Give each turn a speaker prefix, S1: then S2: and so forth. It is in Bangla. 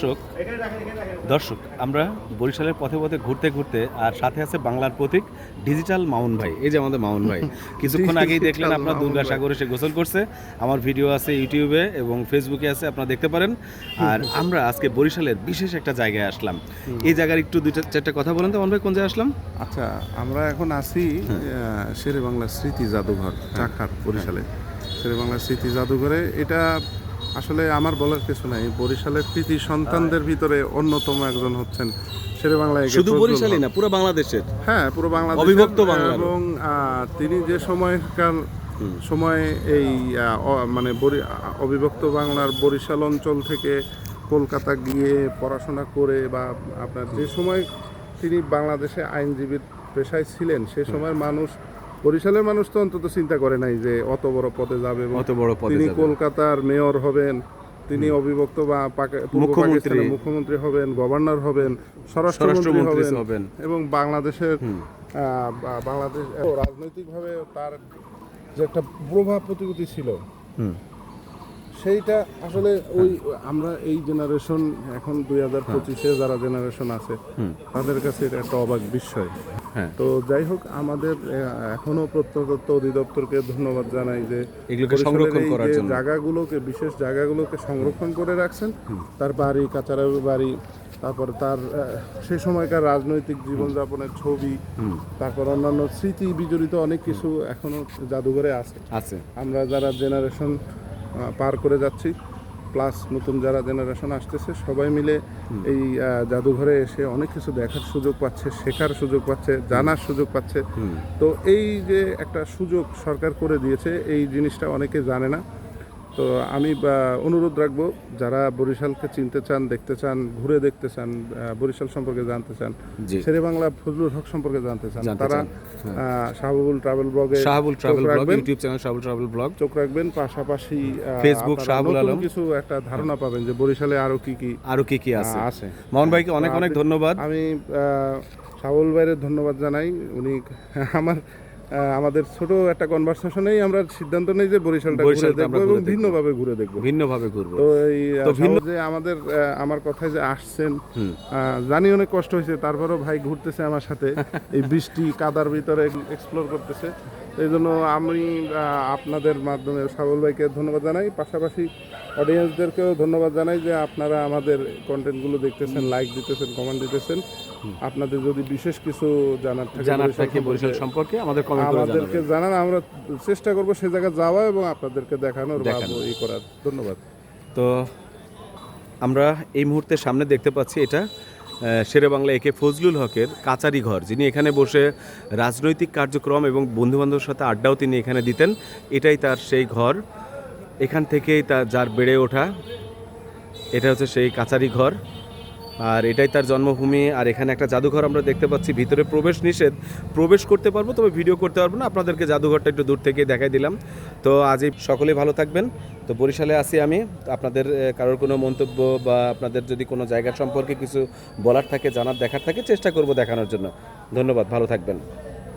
S1: দর্শক দর্শক আমরা বরিশালের পথে পথে ঘুরতে ঘুরতে আর সাথে আছে বাংলার প্রতীক ডিজিটাল মাউন ভাই। এই যে আমাদের মাউন ভাই কিছুক্ষণ আগেই দেখলেন আপনার দুর্গা সাগরে সে গোসল করছে। আমার ভিডিও আছে ইউটিউবে এবং ফেসবুকে আছে আপনারা দেখতে পারেন। আর আমরা আজকে বরিশালের বিশেষ একটা জায়গায় আসলাম। এই জায়গার একটু দুইটা চারটা কথা বলেন তো মামুন ভাই কোন জায়গায় আসলাম?
S2: আচ্ছা আমরা এখন আছি শেরে বাংলা স্মৃতি জাদুঘর চাখার বরিশালে। শেরে বাংলা স্মৃতি জাদুঘরে। এটা আসলে আমার বলার কিছু নাই। বরিশালের কৃতি সন্তানদের ভিতরে অন্যতম একজন হচ্ছেন শেরে বাংলা একে
S1: শুধু বরিশালই না পুরো বাংলাদেশের।
S2: হ্যাঁ পুরো বাংলাদেশ
S1: অবিভক্ত বাংলার।
S2: এবং তিনি যে সময়কার সময় এই মানে অবিভক্ত বাংলার বরিশাল অঞ্চল থেকে কলকাতা গিয়ে পড়াশোনা করে বা আপনার যে সময় তিনি বাংলাদেশে আইনজীবীর পেশায় ছিলেন সে সময় মানুষ বরিশালের মানুষ তো অন্তত চিন্তা করে নাই যে অত বড় পদে যাবে
S1: অত বড় পদে
S2: তিনি কলকাতার মেয়র হবেন তিনি অবিভক্ত বা
S1: মুখ্যমন্ত্রী।
S2: মুখ্যমন্ত্রী হবেন গভর্নর হবেন স্বরাষ্ট্রমন্ত্রী হবেন। এবং বাংলাদেশের বাংলাদেশ রাজনৈতিকভাবে তার যে একটা প্রভাব প্রতিপত্তি ছিল। সেইটা আসলে ওই আমরা এই জেনারেশন এখন দুই হাজার পঁচিশে যারা জেনারেশন আছে তাদের কাছে এটা একটা অবাক বিস্ময়।
S1: হ্যাঁ।
S2: তো যাই হোক আমাদের এখনও প্রত্নতত্ত্ব অধিদপ্তরকে ধন্যবাদ জানাই যে
S1: এগুলোকে সংরক্ষণ করার জন্য।
S2: জায়গাগুলোকে বিশেষ জায়গাগুলোকে সংরক্ষণ করে রাখছেন তার বাড়ি কাচারাবি বাড়ি তারপর তার সে সময়কার রাজনৈতিক জীবনযাপনের ছবি তারপর অন্যান্য স্মৃতি বিজড়িত অনেক কিছু এখনও জাদুঘরে আছে।
S1: আছে।
S2: আমরা যারা জেনারেশন পার করে যাচ্ছি। প্লাস নতুন যারা জেনারেশন আসতেছে সবাই মিলে এই জাদুঘরে এসে অনেক কিছু দেখার সুযোগ পাচ্ছে শেখার সুযোগ পাচ্ছে জানার সুযোগ পাচ্ছে। তো এই যে একটা সুযোগ সরকার করে দিয়েছে এই জিনিসটা অনেকে জানে না। তো আমি অনুরোধ রাখব যারা বরিশালকে চিনতে চান দেখতে চান ঘুরে দেখতে চান বরিশাল সম্পর্কে জানতে চান শেরে বাংলা ফজলুল হক সম্পর্কে জানতে চান তারা। শাহবুল ট্রাভেল ব্লগে
S1: Shahabul travel blog YouTube channel Shahabul travel blog.
S2: চোখ রাখবেন পাশাপাশি
S1: ফেসবুক শাহাবুল আলম।
S2: কিছু একটা ধারণা পাবেন যে বরিশালে আরও কি কি
S1: আরও কি কি আছে।
S2: আছে।
S1: মোহন ভাইকে অনেক অনেক ধন্যবাদ।
S2: আমি শাহুল ভাইয়ের ধন্যবাদ জানাই। উনি আমার আমাদের ছোট একটা কনভারসেশনেই আমরা সিদ্ধান্ত নেই যে বরিশালটা ঘুরে দেখব এবং। ভিন্নভাবে ঘুরে দেখব।
S1: ভিন্নভাবে ঘুরবো।
S2: তো এই
S1: ভিন্ন-
S2: যে আমাদের আমার কথায় যে আসছেন জানি অনেক কষ্ট হয়েছে তারপরেও ভাই ঘুরতেছে আমার সাথে। এই বৃষ্টি কাদার ভিতরে এক্সপ্লোর করতেছে। এই জন্য আমি আপনাদের মাধ্যমে সাবল ভাইকে ধন্যবাদ জানাই। পাশাপাশি অডিয়েন্সদেরকেও ধন্যবাদ জানাই যে আপনারা আমাদের কন্টেন্টগুলো দেখতেছেন লাইক দিতেছেন কমেন্ট দিতেছেন। আপনাদের যদি বিশেষ কিছু জানার থাকে
S1: জানার থাকে বরিশাল
S2: সম্পর্কে,
S1: আমাদের কমেন্ট করে
S2: আমাদেরকে জানান আমরা চেষ্টা করব সে জায়গায় যাওয়া এবং আপনাদেরকে দেখানোর বা ই করার। ধন্যবাদ।
S1: তো আমরা এই মুহূর্তে সামনে দেখতে পাচ্ছি এটা। শেরে বাংলা একে ফজলুল হকের কাচারি ঘর, যিনি এখানে বসে রাজনৈতিক কার্যক্রম এবং বন্ধুবান্ধবের সাথে আড্ডাও তিনি এখানে দিতেন, এটাই তার সেই ঘর। এখান থেকেই তার যার বেড়ে ওঠা, এটা হচ্ছে সেই কাচারি ঘর। আর এটাই তার জন্মভূমি। আর এখানে একটা জাদুঘর আমরা দেখতে পাচ্ছি, ভিতরে প্রবেশ নিষেধ। প্রবেশ করতে পারব, তবে ভিডিও করতে পারব না। আপনাদেরকে জাদুঘরটা একটু দূর থেকে দেখাই দিলাম। তো আজই সকলেই ভালো থাকবেন। তো বরিশালে আসি আমি। আপনাদের কারোর কোনো মন্তব্য বা আপনাদের যদি কোনো জায়গা সম্পর্কে কিছু বলার থাকে, জানার, দেখার থাকে, চেষ্টা করব দেখানোর জন্য। ধন্যবাদ, ভালো থাকবেন।